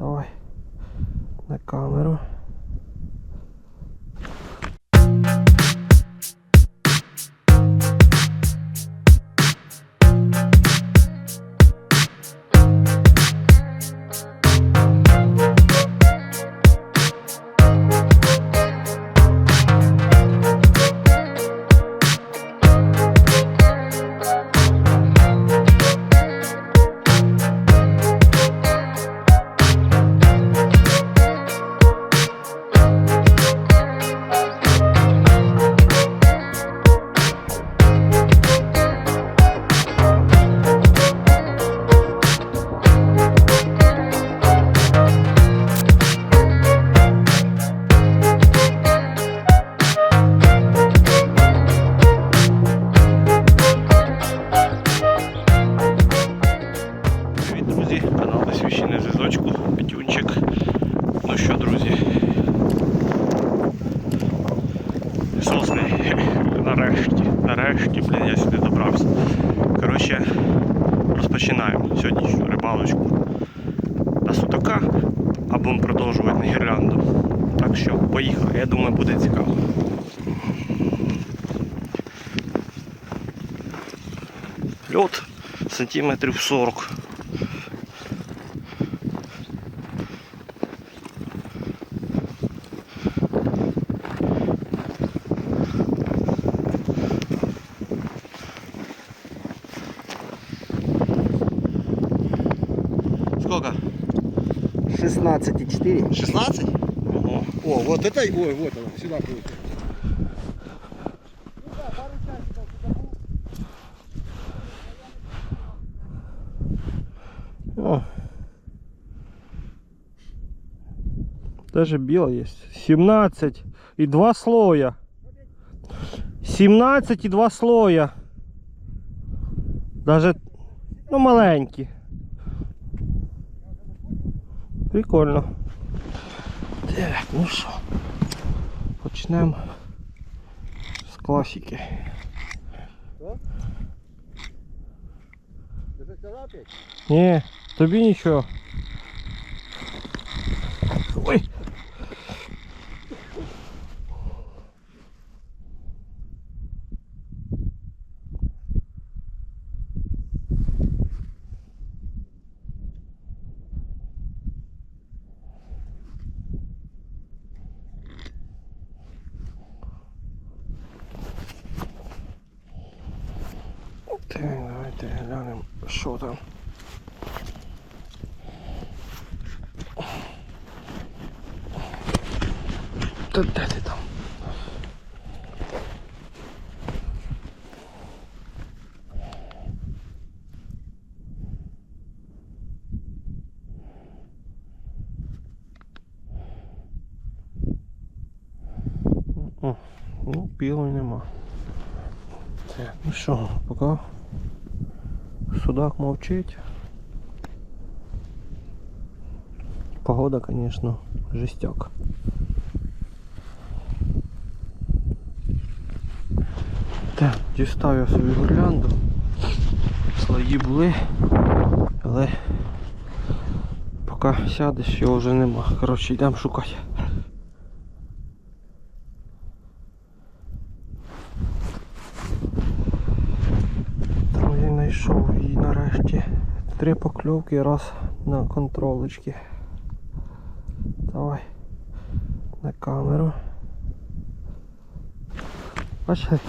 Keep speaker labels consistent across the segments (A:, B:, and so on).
A: Давай на камеру. Нарешті, блін, я сюди добрався. Коротше, розпочинаємо сьогоднішню рибалочку на сутака, а будемо продовжувати на гірлянду. Так що, поїхали, я думаю, буде цікаво. Льот сантиметрів 40. Сколько?
B: 16,4.
C: 16?
A: Ого.
C: О, вот это, ой, вот оно, сюда будет.
A: О. Даже белое есть. 17 и два слоя. 17 и два слоя. Даже, ну, маленькі. Прикольно. Так, ну що. Почнемо з класики. Ні, тобі нічого. Так, давайте глянемо, що там. Та де ти там? О, ну, білої нема. Так, ну що, поки судак мовчить. Погода, конечно, жестяк. Так, дістав я собі гірлянду. Слої були, але поки сядеш його вже нема. Коротше, йдемо шукати. Знайшов її нарешті. Три покльовки раз на контролочки. Давай на камеру. Сейчас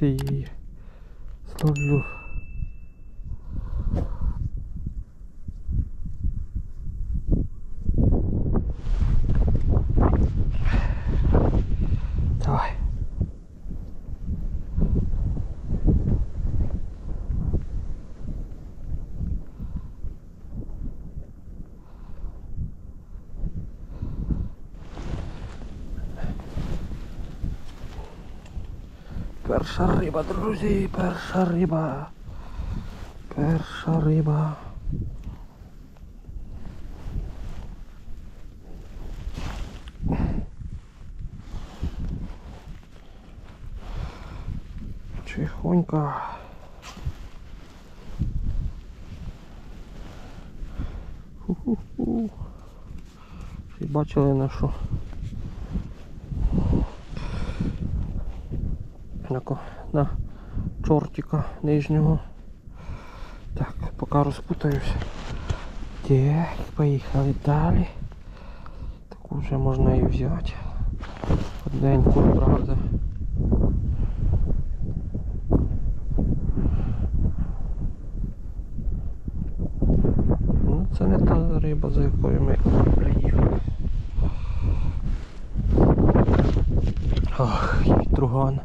A: я її зловлю. Перша риба, друзі, перша риба. Перша риба. Тихонько. Ху-ху-ху. Бачили на На, на чортика нижнього. Так, поки розпутаюся. Так, поїхали далі. Таку вже можна і взяти. Одненьку, правда. Ну, це не та риба, за якою ми приїхали. Ах, який друган.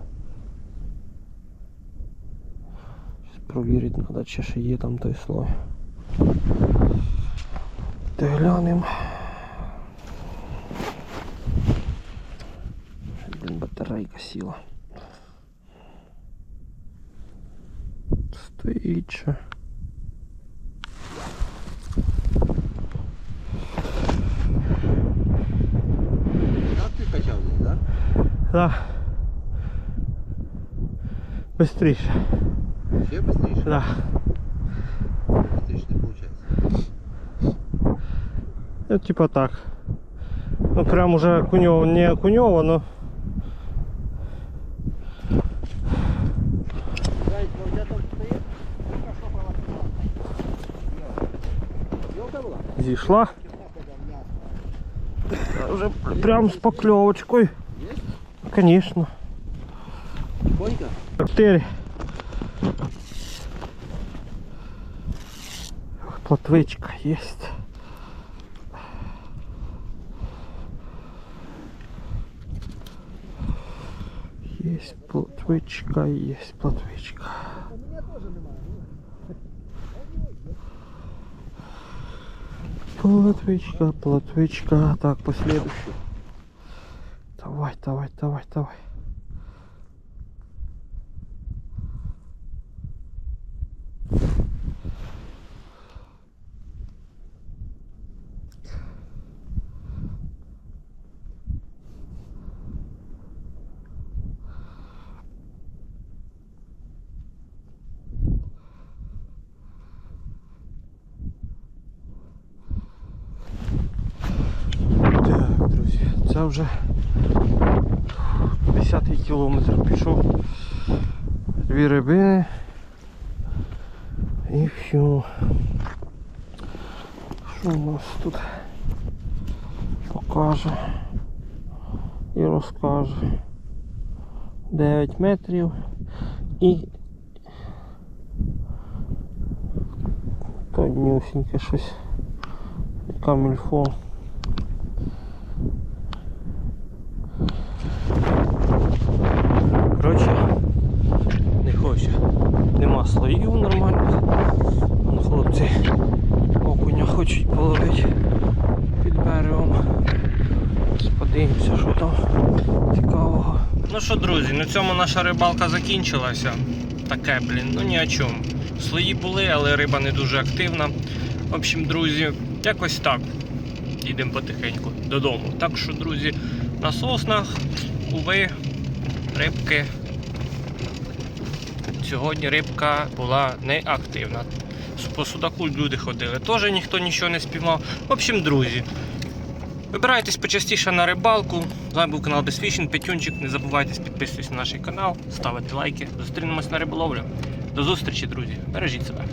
A: Провірити треба, чи ще є там той слой. Та глянемо. Блін, батарейка сіла. Стоїть ще.
C: Да?
A: Да.
C: Вообще быстрее?
A: Да.
C: Быстрее не получается.
A: Ну, типа так. Ну, прям уже Окунева, не Окунева, но... Зійшла. Уже прям с
C: поклевочкой.
A: Конечно.
C: Тихонько?
A: Коктейль. Платвичка есть, есть платвичка, есть платвичка. У мене. Платвичка, платвичка. Так, последующую. Давай, давай, давай, давай. Це вже 50-й кілометр пішов. Дві рибини. І все. Що у нас тут покаже і розкаже. 9 метрів і то тонюсіньке щось. Камільфо. Що, друзі, на цьому наша рибалка закінчилася. Таке, блін, ну ні о чому. Слої були, але риба не дуже активна. В общем, друзі, якось так. Їдемо потихеньку додому. Так що, друзі, на соснах, уви, рибки. Сьогодні рибка була неактивна. По судаку люди ходили, теж ніхто нічого не спіймав. В общем, друзі, вибирайтесь почастіше на рибалку. З вами був канал Безфішін, Петюнчик. Не забувайте підписуватись на наш канал, ставити лайки. Зустрінемось на риболовлю. До зустрічі, друзі. Бережіть себе.